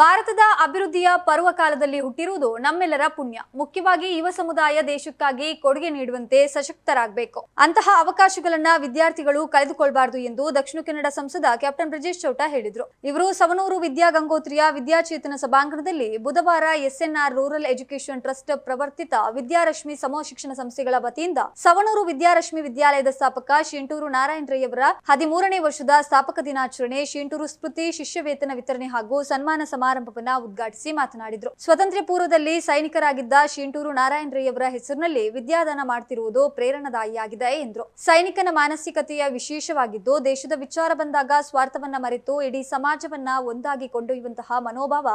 ಭಾರತದ ಅಭಿವೃದ್ಧಿಯ ಪರ್ವಕಾಲದಲ್ಲಿ ಹುಟ್ಟಿರುವುದು ನಮ್ಮೆಲ್ಲರ ಪುಣ್ಯ. ಮುಖ್ಯವಾಗಿ ಯುವ ಸಮುದಾಯ ದೇಶಕ್ಕಾಗಿ ಕೊಡುಗೆ ನೀಡುವಂತೆ ಸಶಕ್ತರಾಗಬೇಕು. ಅಂತಹ ಅವಕಾಶಗಳನ್ನ ವಿದ್ಯಾರ್ಥಿಗಳು ಕಳೆದುಕೊಳ್ಬಾರದು ಎಂದು ದಕ್ಷಿಣ ಕನ್ನಡ ಸಂಸದ ಕ್ಯಾಪ್ಟನ್ ಬ್ರಿಜೇಶ್ ಚೌಟ ಹೇಳಿದರು. ಇವರು ಸವನೂರು ವಿದ್ಯಾ ಗಂಗೋತ್ರಿಯ ವಿದ್ಯಾಚೇತನ ಸಭಾಂಗಣದಲ್ಲಿ ಬುಧವಾರ ಎಸ್ಎನ್ಆರ್ ರೂರಲ್ ಎಜುಕೇಶನ್ ಟ್ರಸ್ಟ್ ಪ್ರವರ್ತಿತ ವಿದ್ಯಾರಶ್ಮಿ ಸಮೂಹ ಶಿಕ್ಷಣ ಸಂಸ್ಥೆಗಳ ವತಿಯಿಂದ ಸವನೂರು ವಿದ್ಯಾರಶ್ಮಿ ವಿದ್ಯಾಲಯದ ಸ್ಥಾಪಕ ಶಿಂಟೂರು ನಾರಾಯಣ ರೈಯವರ ಹದಿಮೂರನೇ ವರ್ಷದ ಸ್ಥಾಪಕ ದಿನಾಚರಣೆ, ಶಿಂಟೂರು ಸ್ಮೃತಿ ಶಿಷ್ಯ ವೇತನ ವಿತರಣೆ ಹಾಗೂ ಸನ್ಮಾನ ಸಮಾರಂಭವನ್ನ ಉದ್ಘಾಟಿಸಿ ಮಾತನಾಡಿದರು. ಸ್ವತಂತ್ರ ಪೂರ್ವದಲ್ಲಿ ಸೈನಿಕರಾಗಿದ್ದ ಶೀಂಟೂರು ನಾರಾಯಣ ರೈಯವರ ಹೆಸರಿನಲ್ಲಿ ವಿದ್ಯಾದಾನ ಮಾಡ್ತಿರುವುದು ಪ್ರೇರಣಾದಾಯಿಯಾಗಿದೆ ಎಂದರು. ಸೈನಿಕನ ಮಾನಸಿಕತೆಯ ವಿಶೇಷವಾಗಿದ್ದು, ದೇಶದ ವಿಚಾರ ಬಂದಾಗ ಸ್ವಾರ್ಥವನ್ನ ಮರೆತು ಇಡೀ ಸಮಾಜವನ್ನ ಒಂದಾಗಿ ಕೊಂಡೊಯ್ಯುವಂತಹ ಮನೋಭಾವ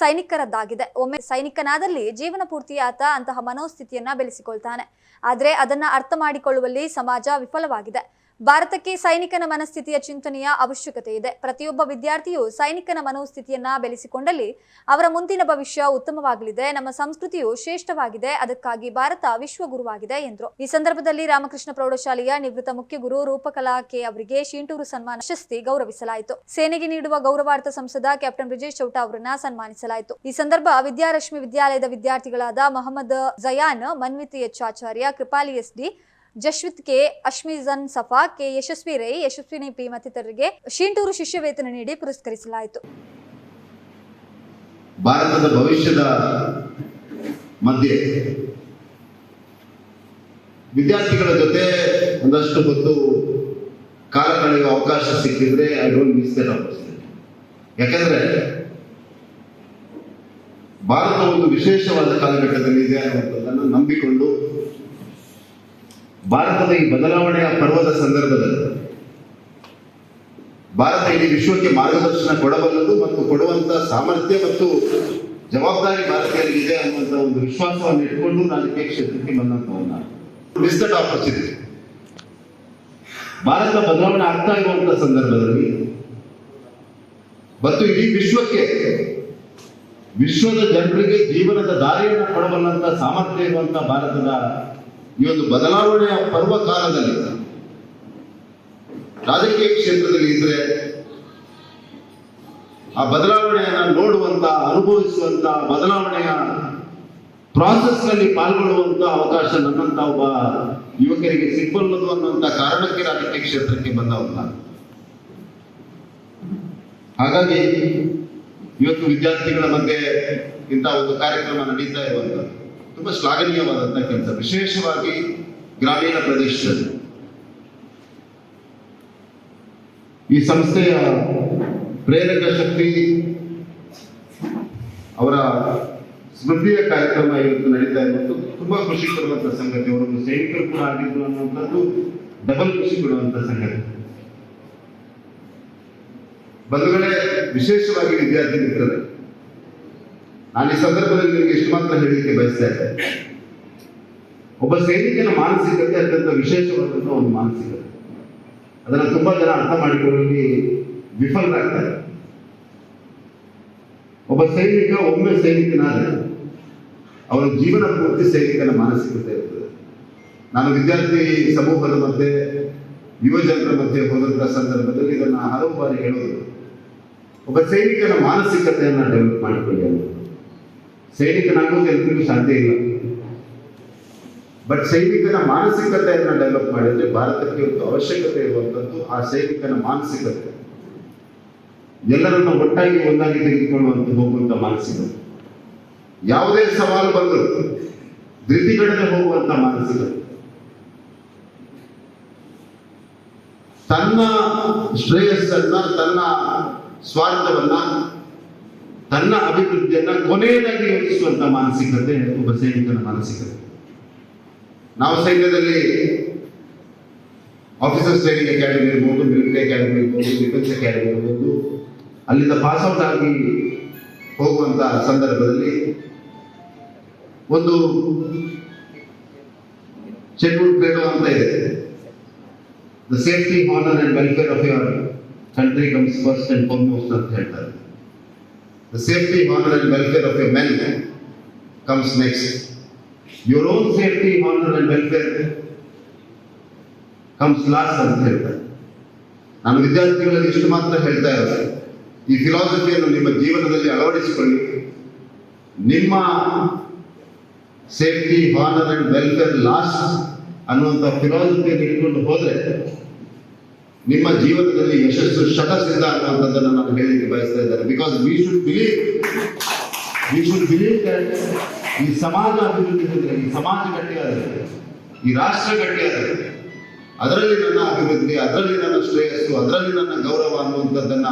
ಸೈನಿಕರದ್ದಾಗಿದೆ. ಒಮ್ಮೆ ಸೈನಿಕನಾದಲ್ಲಿ ಜೀವನ ಪೂರ್ತಿ ಆತ ಅಂತಹ ಮನೋಸ್ಥಿತಿಯನ್ನ ಬೆಳೆಸಿಕೊಳ್ತಾನೆ. ಆದರೆ ಅದನ್ನ ಅರ್ಥ ಮಾಡಿಕೊಳ್ಳುವಲ್ಲಿ ಸಮಾಜ ವಿಫಲವಾಗಿದೆ. ಭಾರತಕ್ಕೆ ಸೈನಿಕನ ಮನಸ್ಥಿತಿಯ ಚಿಂತನೆಯ ಅವಶ್ಯಕತೆ ಇದೆ. ಪ್ರತಿಯೊಬ್ಬ ವಿದ್ಯಾರ್ಥಿಯು ಸೈನಿಕನ ಮನೋಸ್ಥಿತಿಯನ್ನ ಬೆಳೆಸಿಕೊಂಡಲ್ಲಿ ಅವರ ಮುಂದಿನ ಭವಿಷ್ಯ ಉತ್ತಮವಾಗಲಿದೆ. ನಮ್ಮ ಸಂಸ್ಕೃತಿಯು ಶ್ರೇಷ್ಠವಾಗಿದೆ. ಅದಕ್ಕಾಗಿ ಭಾರತ ವಿಶ್ವಗುರುವಾಗಿದೆ ಎಂದರು. ಈ ಸಂದರ್ಭದಲ್ಲಿ ರಾಮಕೃಷ್ಣ ಪ್ರೌಢಶಾಲೆಯ ನಿವೃತ್ತ ಮುಖ್ಯ ಗುರು ರೂಪಕಲಾ ಕೆ ಅವರಿಗೆ ಶೀಂಟೂರು ಸನ್ಮಾನ ಪ್ರಶಸ್ತಿ ಗೌರವಿಸಲಾಯಿತು. ಸೇನೆಗೆ ನೀಡುವ ಗೌರವಾರ್ಥ ಸಂಸದ ಕ್ಯಾಪ್ಟನ್ ಬ್ರಿಜೇಶ್ ಚೌಟ ಅವರನ್ನ ಸನ್ಮಾನಿಸಲಾಯಿತು. ಈ ಸಂದರ್ಭ ವಿದ್ಯಾರಶ್ಮಿ ವಿದ್ಯಾಲಯದ ವಿದ್ಯಾರ್ಥಿಗಳಾದ Mohammed Jayan, Manvith H. Acharya, Krupali S. D Jashwith K. Ashmijan Safa K. Yashaswi Rai, Yashaswini P. ಮತ್ತಿತರರಿಗೆ ಶೀಂಟೂರು ಶಿಷ್ಯ ವೇತನ ನೀಡಿ ಪುರಸ್ಕರಿಸಲಾಯಿತು. ಭಾರತದ ಭವಿಷ್ಯದ ಮಧ್ಯೆ ವಿದ್ಯಾರ್ಥಿಗಳ ಜೊತೆ ಒಂದಷ್ಟು ಹೊತ್ತು ಕಾಲ ಕಳೆಯುವ ಅವಕಾಶ ಸಿಕ್ಕಿದ್ರೆ ಐ ಡೋಂಟ್ ಮಿಸ್ ಯಾಕಂದ್ರೆ ಭಾರತ ಒಂದು ವಿಶೇಷವಾದ ಕಾಲಘಟ್ಟದಲ್ಲಿ ಇದೆ ಅನ್ನುವಂಥದ್ದನ್ನು ನಂಬಿಕೊಂಡು ಭಾರತದ ಈ ಬದಲಾವಣೆಯ ಪರ್ವದ ಸಂದರ್ಭದಲ್ಲಿ ಭಾರತ ಇಡೀ ವಿಶ್ವಕ್ಕೆ ಮಾರ್ಗದರ್ಶನ ಕೊಡಬಲ್ಲದು ಮತ್ತು ಕೊಡುವಂತ ಸಾಮರ್ಥ್ಯ ಮತ್ತು ಜವಾಬ್ದಾರಿ ಭಾರತೀಯರಿಗಿದೆ ಅನ್ನುವಂತ ಒಂದು ವಿಶ್ವಾಸವನ್ನು ಇಟ್ಕೊಂಡು ಈ ಕ್ಷೇತ್ರಕ್ಕೆ ಬಂದಂತವನ್ನ ಆಪರ್ಚುನಿಟಿ ಭಾರತ ಬದಲಾವಣೆ ಆಗ್ತಾ ಇರುವಂತಹ ಸಂದರ್ಭದಲ್ಲಿ ಮತ್ತು ಇಡೀ ವಿಶ್ವಕ್ಕೆ ವಿಶ್ವದ ಜನರಿಗೆ ಜೀವನದ ದಾರಿಯನ್ನು ಕೊಡಬಲ್ಲಂತ ಸಾಮರ್ಥ್ಯ ಇರುವಂತಹ ಭಾರತದ ಈ ಒಂದು ಬದಲಾವಣೆಯ ಪರ್ವ ಕಾಲದಲ್ಲಿ ರಾಜಕೀಯ ಕ್ಷೇತ್ರದಲ್ಲಿ ಇದ್ರೆ ಆ ಬದಲಾವಣೆಯನ್ನ ನೋಡುವಂತ, ಅನುಭವಿಸುವಂತ, ಬದಲಾವಣೆಯ ಪ್ರಾಸೆಸ್ನಲ್ಲಿ ಪಾಲ್ಗೊಳ್ಳುವಂತ ಅವಕಾಶ ನನ್ನಂತ ಒಬ್ಬ ಯುವಕರಿಗೆ ಸಿಗ್ಬಲ್ಲದು ಅನ್ನುವಂತ ಕಾರಣಕ್ಕೆ ರಾಜಕೀಯ ಕ್ಷೇತ್ರಕ್ಕೆ ಬಂದವಲ್ಲ ಹಾಗಾಗಿ ಇವತ್ತು ವಿದ್ಯಾರ್ಥಿಗಳ ಮಧ್ಯೆ ಇಂತಹ ಒಂದು ಕಾರ್ಯಕ್ರಮ ನಡೀತಾ ಇರುವಂತ ತುಂಬಾ ಶ್ಲಾಘನೀಯವಾದಂತಕ್ಕಂಥ ಕೆಲಸ. ವಿಶೇಷವಾಗಿ ಗ್ರಾಮೀಣ ಪ್ರದೇಶದಲ್ಲಿ. ಈ ಸಂಸ್ಥೆಯ ಪ್ರೇರಕ ಶಕ್ತಿ ಅವರ ಸ್ಮೃತಿಯ ಕಾರ್ಯಕ್ರಮ ಇವತ್ತು ನಡೀತಾ ಇರುವಂಥದ್ದು ತುಂಬಾ ಖುಷಿ ಕೊಡುವಂತ ಸಂಗತಿ. ಅವರೊಂದು ಸೈನಿಕರು ಕೂಡ ಆಗಿದ್ರು ಅನ್ನುವಂಥದ್ದು ಡಬಲ್ ಖುಷಿ ಕೊಡುವಂತ ಸಂಗತಿ. ಬಂಧುಗಳೇ, ವಿಶೇಷವಾಗಿ ವಿದ್ಯಾರ್ಥಿ ನಾನು ಈ ಸಂದರ್ಭದಲ್ಲಿ ನಿಮಗೆ ಇಷ್ಟು ಮಾತ್ರ ಹೇಳಲಿಕ್ಕೆ ಬಯಸ್ತಾ ಇದ್ದೆ. ಒಬ್ಬ ಸೈನಿಕನ ಮಾನಸಿಕತೆ ಅತ್ಯಂತ ವಿಶೇಷವಾದಂತಹ ಒಂದು ಮಾನಸಿಕತೆ. ಅದನ್ನು ತುಂಬಾ ಜನ ಅರ್ಥ ಮಾಡಿಕೊಳ್ಳಿ, ವಿಫಲರಾಗ್ತಾರೆ. ಒಬ್ಬ ಸೈನಿಕ ಒಮ್ಮೆ ಸೈನಿಕನಾದ್ರೆ ಅವನ ಜೀವನ ಪೂರ್ತಿ ಸೈನಿಕನ ಮಾನಸಿಕತೆ ಇರ್ತದೆ. ನಾನು ವಿದ್ಯಾರ್ಥಿ ಸಮೂಹದ ಮಧ್ಯೆ ಯುವಜನರ ಮಧ್ಯೆ ಹೋದಂತಹ ಸಂದರ್ಭದಲ್ಲಿ ಇದನ್ನು ಹಲವು ಬಾರಿ ಹೇಳೋದು. ಒಬ್ಬ ಸೈನಿಕನ ಮಾನಸಿಕತೆಯನ್ನು ಡೆವಲಪ್ ಮಾಡಿಕೊಳ್ಳಿ ಅನ್ನೋದು ಸೈನಿಕನಾಗೋದು ಎಲ್ರಿಗೂ ಸಾಧ್ಯ ಇಲ್ಲ. ಬಟ್ ಸೈನಿಕನ ಮಾನಸಿಕತೆಯನ್ನು ಡೆವಲಪ್ ಮಾಡಿದ್ರೆ ಭಾರತಕ್ಕೆ ಒಂದು ಅವಶ್ಯಕತೆ ಇರುವಂತದ್ದು ಆ ಸೈನಿಕನ ಮಾನಸಿಕತೆ. ಎಲ್ಲರನ್ನ ಒಟ್ಟಾಗಿ ಒಂದಾಗಿ ತೆಗೆದುಕೊಳ್ಳುವಂತ ಹೋಗುವಂತ ಮಾನಸಿಕತೆ. ಯಾವುದೇ ಸವಾಲು ಬಂದರೂ ಧೃತಿಗಡದೆ ಹೋಗುವಂತ ಮಾನಸಿಕತೆ. ತನ್ನ ಶ್ರೇಯಸ್ಸನ್ನ, ತನ್ನ ಸ್ವಾರ್ಥವನ್ನ ತನ್ನ ಅಭಿವೃದ್ಧಿಯನ್ನ ಕೊನೆಯದಾಗಿ ಯೋಚಿಸುವಂತ ಮಾನಸಿಕತೆ ಒಬ್ಬ ಸೈನಿಕನ ಮಾನಸಿಕತೆ. ನಾವು ಸೈನ್ಯದಲ್ಲಿ ಆಫೀಸರ್ಸ್ ಟ್ರೈನಿಂಗ್ ಅಕಾಡೆಮಿ ಇರ್ಬೋದು ಮಿಲಿಟರಿ ಅಕಾಡೆಮಿ ಇರ್ಬೋದು ಡಿಫೆನ್ಸ್ ಅಕಾಡೆಮಿ ಇರ್ಬೋದು, ಅಲ್ಲಿಂದ ಪಾಸ್ ಔಟ್ ಆಗಿ ಹೋಗುವಂತ ಸಂದರ್ಭದಲ್ಲಿ ಒಂದು ಶೆಡ್ಯೂಲ್ ಕ್ರೇಡೋ ಅಂತ ಇದೆ. The safety honour and welfare of your country comes first and foremost ಅಂತ ಹೇಳ್ತಾರೆ. The safety honour and welfare of your men comes next your own safety honour and welfare comes last ಅಂತ ಹೇಳ್ತಾರೆ ನಾನು ವಿದ್ಯಾರ್ಥಿಗಳಲ್ಲಿ ಇಷ್ಟು ಮಾತ್ರ ಹೇಳ್ತಾ ಇರೋದು, ಈ ಫಿಲಾಸಫಿಯನ್ನು ನಿಮ್ಮ ಜೀವನದಲ್ಲಿ ಅಳವಡಿಸಿಕೊಳ್ಳಿ. ನಿಮ್ಮ safety honour and welfare last ಅನ್ನುವಂಥ ಫಿಲಾಸಫಿಯನ್ನು ಇಟ್ಕೊಂಡು ಹೋದ್ರೆ ನಿಮ್ಮ ಜೀವನದಲ್ಲಿ ಯಶಸ್ಸು ಶತಸಿದ್ಧ ಅನ್ನುವಂಥದ್ದನ್ನು ನಾನು ಹೇಳಲಿಕ್ಕೆ ಬಯಸ್ತಾ ಇದ್ದಾರೆ because we should believe we should believe that ಈ ಸಮಾಜ ಅಭಿವೃದ್ಧಿ ಹೊಂದಿದೆ, ಈ ಸಮಾಜ ಗಟ್ಟಿಯಾದರೆ ಈ ರಾಷ್ಟ್ರ ಗಟ್ಟಿಯಾದರೆ ಅದರಲ್ಲಿ ನನ್ನ ಅಭಿವೃದ್ಧಿ ಅದರಲ್ಲಿ ನನ್ನ ಶ್ರೇಯಸ್ಸು ಅದರಲ್ಲಿ ನನ್ನ ಗೌರವ ಅನ್ನುವಂಥದ್ದನ್ನ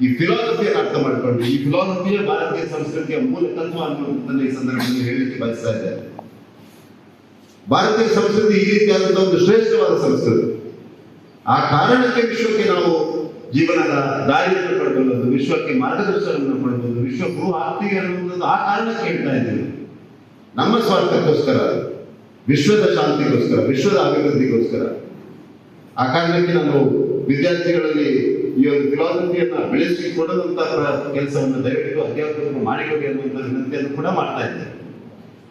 ಈ ಫಿಲಾಸಫಿಯನ್ನು ಅರ್ಥ ಮಾಡಿಕೊಂಡು ಈ ಫಿಲಾಸಫಿಯೇ ಭಾರತೀಯ ಸಂಸ್ಕೃತಿಯ ಮೂಲ ತತ್ವ ಅನ್ನುವಂಥದ್ದನ್ನ ಈ ಸಂದರ್ಭದಲ್ಲಿ ಹೇಳಲಿಕ್ಕೆ ಬಯಸ್ತಾ ಇದ್ದಾರೆ ಭಾರತೀಯ ಸಂಸ್ಕೃತಿ ಈ ರೀತಿಯಾದಂಥ ಒಂದು ಶ್ರೇಷ್ಠವಾದ ಸಂಸ್ಕೃತಿ. ಆ ಕಾರಣಕ್ಕೆ ವಿಶ್ವಕ್ಕೆ ನಾವು ಜೀವನದ ದಾರಿಯನ್ನು ಪಡೆದುಕೊಳ್ಳುವುದು, ವಿಶ್ವಕ್ಕೆ ಮಾರ್ಗದರ್ಶನವನ್ನು ಪಡೆದುಕೊಂಡು ವಿಶ್ವ ಗುರು ಆಗ್ತೀವಿ ಅನ್ನುವಂಥದ್ದು ಆ ಕಾರಣಕ್ಕೆ ಹೇಳ್ತಾ ಇದ್ದೀವಿ. ನಮ್ಮ ಸ್ವಾರ್ಥಕ್ಕೋಸ್ಕರ, ವಿಶ್ವದ ಶಾಂತಿಗೋಸ್ಕರ, ವಿಶ್ವದ ಅಭಿವೃದ್ಧಿಗೋಸ್ಕರ. ಆ ಕಾರಣಕ್ಕೆ ನಾನು ವಿದ್ಯಾರ್ಥಿಗಳಲ್ಲಿ ಈ ಒಂದು ಫಿಲಾಸಫಿಯನ್ನ ಬೆಳೆಸಿ ಕೊಡುವಂತಹ ಕೆಲಸವನ್ನು ದಯವಿಟ್ಟು ಅಧ್ಯಾಪಕರು ಮಾಡಿಕೊಡಿ ಅನ್ನುವಂಥ ವಿನಂತಿಯನ್ನು ಕೂಡ ಮಾಡ್ತಾ ಇದ್ದೇನೆ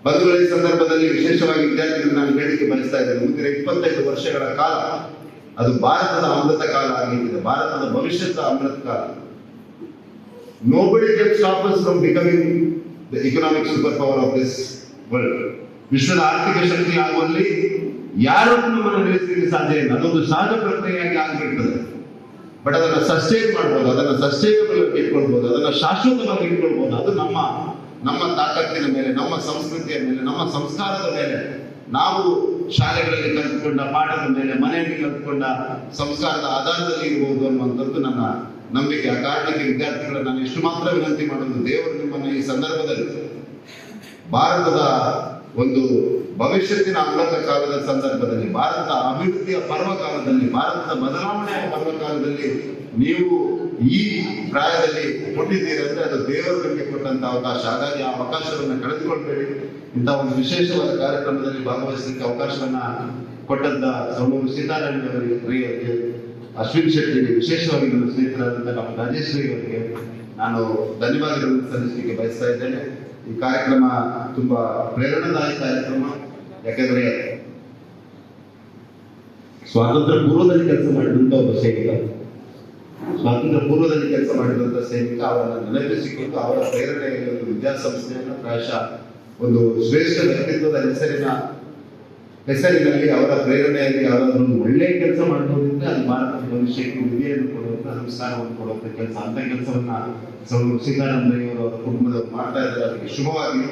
ಬಂಧುಗಳ ಸಂದರ್ಭದಲ್ಲಿ ವಿಶೇಷವಾಗಿ ವಿದ್ಯಾರ್ಥಿಗಳು ನಾನು ಹೇಳಿಕೆ ಬಯಸ್ತಾ ಇದ್ದೇನೆ. ಮುಂದಿನ ಇಪ್ಪತ್ತೈದು ವರ್ಷಗಳ ಕಾಲ ಅದು ಭಾರತದ ಅಮೃತ ಕಾಲ ಆಗಲಿದೆ ಭಾರತದ ಭವಿಷ್ಯದ ಅಮೃತ ಕಾಲ. Nobody can stop us from becoming the economic superpower of this world ವಿಶ್ವದ ಆರ್ಥಿಕ ಶಕ್ತಿ ಆಗುವಲ್ಲಿ ಯಾರು ನಮ್ಮನ್ನು ನಿಲ್ಲಿಸಲಿಕ್ಕೆ ಸಾಧ್ಯ ಇಲ್ಲ. ಅದೊಂದು ಸಹಜ ಪ್ರಕ್ರಿಯೆಯಾಗಿ ಆಗಿಬಿಡ್ತದೆ. ಬಟ್ ಅದನ್ನು ಸಸ್ಟೈನ್ ಮಾಡ್ಬೋದು, ಅದನ್ನು ಸಸ್ಟೈನಬಲ್ ಆಗಿ ಇಟ್ಕೊಳ್ಬೋದು, ಅದನ್ನು ಶಾಶ್ವತವಾಗಿ ಇಟ್ಕೊಳ್ಬೋದು. ಅದು ನಮ್ಮ ನಮ್ಮ ತಾಕತ್ತಿನ ಮೇಲೆ, ನಮ್ಮ ಸಂಸ್ಕೃತಿಯ ಮೇಲೆ, ನಮ್ಮ ಸಂಸ್ಕಾರದ ಮೇಲೆ ನಾವು ಶಾಲೆಗಳಲ್ಲಿ ಕಲ್ತ್ಕೊಂಡ ಪಾಠದ ಮೇಲೆ ಮನೆಯಲ್ಲಿ ಕಲ್ತ್ಕೊಂಡ ಸಂಸ್ಕಾರದ ಆಧಾರದಲ್ಲಿ ಇರಬಹುದು ಅನ್ನುವಂಥದ್ದು ನನ್ನ ನಂಬಿಕೆ. ಆ ಕಾರಣಕ್ಕೆ ವಿದ್ಯಾರ್ಥಿಗಳ, ನಾನು ಎಷ್ಟು ಮಾತ್ರ ವಿನಂತಿ ಮಾಡೋದು ದೇವರು ನಿಮ್ಮನ್ನು ಈ ಸಂದರ್ಭದಲ್ಲಿ ಭಾರತದ ಒಂದು ಭವಿಷ್ಯತ್ತಿನ ಅಮೃತ ಕಾಲದ ಸಂದರ್ಭದಲ್ಲಿ, ಭಾರತದ ಅಭಿವೃದ್ಧಿಯ ಪರ್ವಕಾಲದಲ್ಲಿ, ಭಾರತದ ಬದಲಾವಣೆಯ ಪರ್ವಕಾಲದಲ್ಲಿ ನೀವು ಈ ಪ್ರಾಯದಲ್ಲಿ ಕೊಟ್ಟಿದ್ದೀರಿ ಅಂದ್ರೆ ಅದು ದೇವರು ನಿಮಗೆ ಕೊಟ್ಟಂತ ಅವಕಾಶ. ಹಾಗಾಗಿ ಆ ಅವಕಾಶವನ್ನು ಕಳೆದುಕೊಳ್ಬೇಡಿ. ಇಂಥ ಒಂದು ವಿಶೇಷವಾದ ಕಾರ್ಯಕ್ರಮದಲ್ಲಿ ಭಾಗವಹಿಸಲಿಕ್ಕೆ ಅವಕಾಶವನ್ನ ಕೊಟ್ಟಂತ ಸೌಮೂರು ಸೀತಾರಾಮನ್ ಅವರಿಗೆ ಅಶ್ವಿನ್ ಶೆಟ್ಟಿಗೆ, ವಿಶೇಷವಾಗಿ ನನ್ನ ಸ್ನೇಹಿತರಾದಂತಹ ನಮ್ಮ ರಾಜೇಶ್ವರಿ ಅವರಿಗೆ ನಾನು ಧನ್ಯವಾದಗಳನ್ನು ಸಲ್ಲಿಸಲಿಕ್ಕೆ ಬಯಸ್ತಾ ಇದ್ದೇನೆ. ಈ ಕಾರ್ಯಕ್ರಮ ತುಂಬಾ ಪ್ರೇರಣಾದಾಯಿ ಕಾರ್ಯಕ್ರಮ. ಯಾಕಂದ್ರೆ ಸ್ವಾತಂತ್ರ್ಯ ಪೂರ್ವದಲ್ಲಿ ಕೆಲಸ ಮಾಡಿದಂತ ಒಬ್ಬ ಸೈನಿಕ ಸ್ವಾತಂತ್ರ್ಯ ಪೂರ್ವದಲ್ಲಿ ಕೆಲಸ ಮಾಡಿದಂತ ಸೈನಿಕ, ಅವರ ನೆನಪಿಸಿಕೊಂಡು ಅವರ ಪ್ರೇರಣೆಯಲ್ಲಿ ಒಂದು ವಿದ್ಯಾಸಂಸ್ಥೆಯನ್ನು ಪ್ರಾಯಶಃ ಒಂದು ಶ್ರೇಷ್ಠ ವ್ಯಕ್ತಿತ್ವದ ಹೆಸರಿನ, ಹೆಸರಿನಲ್ಲಿ, ಅವರ ಪ್ರೇರಣೆಯಲ್ಲಿ ಯಾರಾದರೂ ಒಳ್ಳೆಯ ಕೆಲಸ ಮಾಡಬಹುದಿದ್ರೆ ಅದು ಭಾರತದ ಭವಿಷ್ಯಕ್ಕೆ ವಿಧಿಯನ್ನು ಕೊಡುವಂತ ಸಂಸ್ಕಾರವನ್ನು ಕೊಡುವಂತ ಕೆಲಸ ಅಂತ ಕೆಲಸವನ್ನ ಸೌ ಅವರು ಕುಟುಂಬದವರು ಮಾಡ್ತಾ ಇದ್ದಾರೆ. ಅದಕ್ಕೆ ಶುಭವಾಗಿ